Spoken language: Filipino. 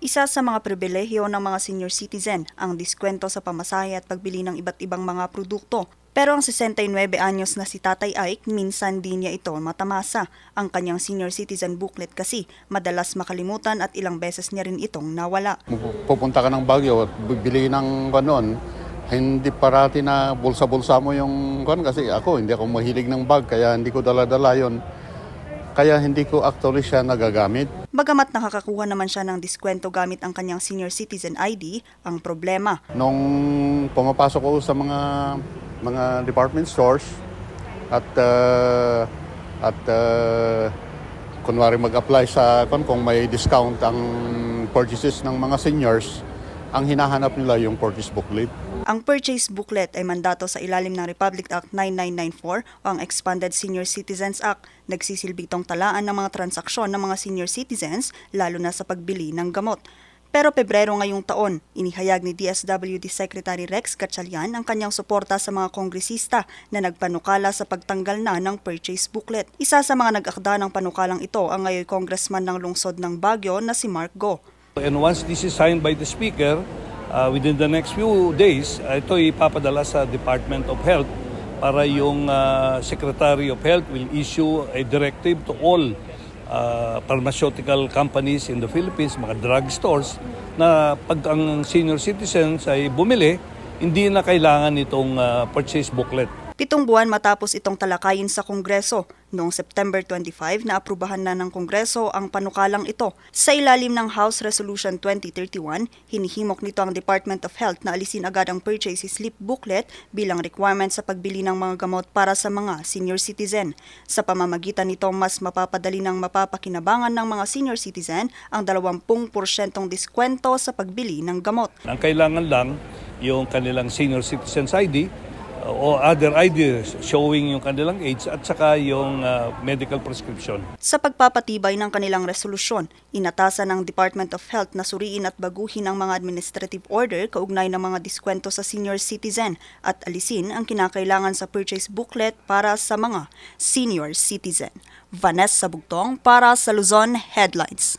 Isa sa mga pribilehiyo ng mga senior citizen ang diskwento sa pamasahe at pagbili ng iba't ibang mga produkto. Pero ang 69 anyos na si Tatay Ike, minsan di niya ito matamasa. Ang kanyang senior citizen booklet kasi madalas makalimutan at ilang beses niya rin itong nawala. pupunta ka ng Baguio at bibili ng kanon, hindi parati na bulsa-bulsa mo yung kon kasi ako hindi ako mahilig ng bag kaya hindi ko dala-dala yon. Kaya hindi ko actually siya nagagamit. Bagamat nakakakuha naman siya ng diskwento gamit ang kanyang senior citizen ID, ang problema, Nung pumapasok ko sa mga mga department stores at uh, at uh, kunwari mag-apply sa kon kung may discount ang purchases ng mga seniors, ang hinahanap nila yung purchase booklet. Ang purchase booklet ay mandato sa ilalim ng Republic Act 9994 o ang Expanded Senior Citizens Act. Nagsisilbi itong talaan ng mga transaksyon ng mga senior citizens, lalo na sa pagbili ng gamot. Pero Pebrero ngayong taon, inihayag ni DSWD Secretary Rex Gatchalian ang kanyang suporta sa mga kongresista na nagpanukala sa pagtanggal na ng purchase booklet. Isa sa mga nag-akda ng panukalang ito ang ngayon congressman ng lungsod ng Baguio na si Mark Go. And once this is signed by the Speaker, uh, within the next few days, uh, ito ipapadala sa Department of Health para yung uh, Secretary of Health will issue a directive to all uh, pharmaceutical companies in the Philippines, mga drug stores, na pag ang senior citizens ay bumili, hindi na kailangan itong uh, purchase booklet. Pitong buwan matapos itong talakayin sa Kongreso, noong September 25 na aprubahan na ng Kongreso ang panukalang ito. Sa ilalim ng House Resolution 2031, hinihimok nito ang Department of Health na alisin agad ang purchase slip booklet bilang requirement sa pagbili ng mga gamot para sa mga senior citizen. Sa pamamagitan nito, mas mapapadali ng mapapakinabangan ng mga senior citizen ang 20% diskwento sa pagbili ng gamot. Ang kailangan lang yung kanilang senior citizens ID uh, o other IDs showing yung kanilang age at saka yung uh, medical prescription. Sa pagpapatibay ng kanilang resolusyon, inatasan ng Department of Health na suriin at baguhin ang mga administrative order kaugnay ng mga diskwento sa senior citizen at alisin ang kinakailangan sa purchase booklet para sa mga senior citizen. Vanessa Bugtong para sa Luzon Headlines.